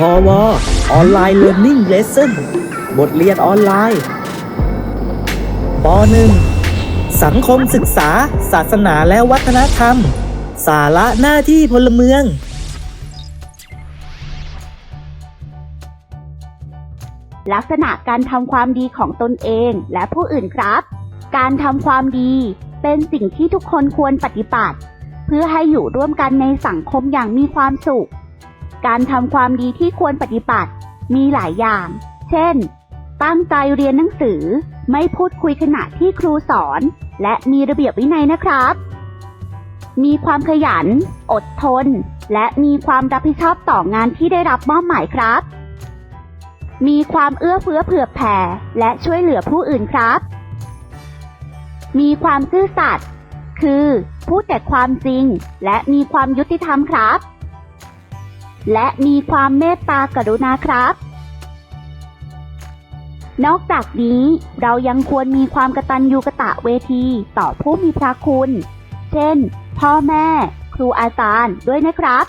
พอวออนไลน์เรียน i ิ g เลส s o n บทเรียนออนไลน์ป .1 สังคมศึกษา ศาสนาและวัฒนธรรม สาระหน้าที่พลเมือง ลักษณะการทำความดีของตนเองและผู้อื่นครับ การทำความดีเป็นสิ่งที่ทุกคนควรปฏิบัติ เพื่อให้อยู่ร่วมกันในสังคมอย่างมีความสุข การทำความดีที่ควรปฏิบัติ มีหลายอย่าง เช่น ตั้งใจเรียนหนังสือ ไม่พูดคุยขณะที่ครูสอน และมีระเบียบวินัยนะครับ มีความขยัน อดทน และมีความรับผิดชอบต่องานที่ได้รับมอบหมายครับ มีความเอื้อเฟื้อเผื่อแผ่ และช่วยเหลือผู้อื่นครับ มีความซื่อสัตย์ คือ พูดแต่ความจริง และมีความยุติธรรมครับ และมีความเมตตากรุณาครับ นอกจากนี้เรายังควรมีความกตัญญูกะตะเวทีต่อผู้มีพระคุณ เช่น พ่อแม่ ครูอาจารย์ด้วยนะครับ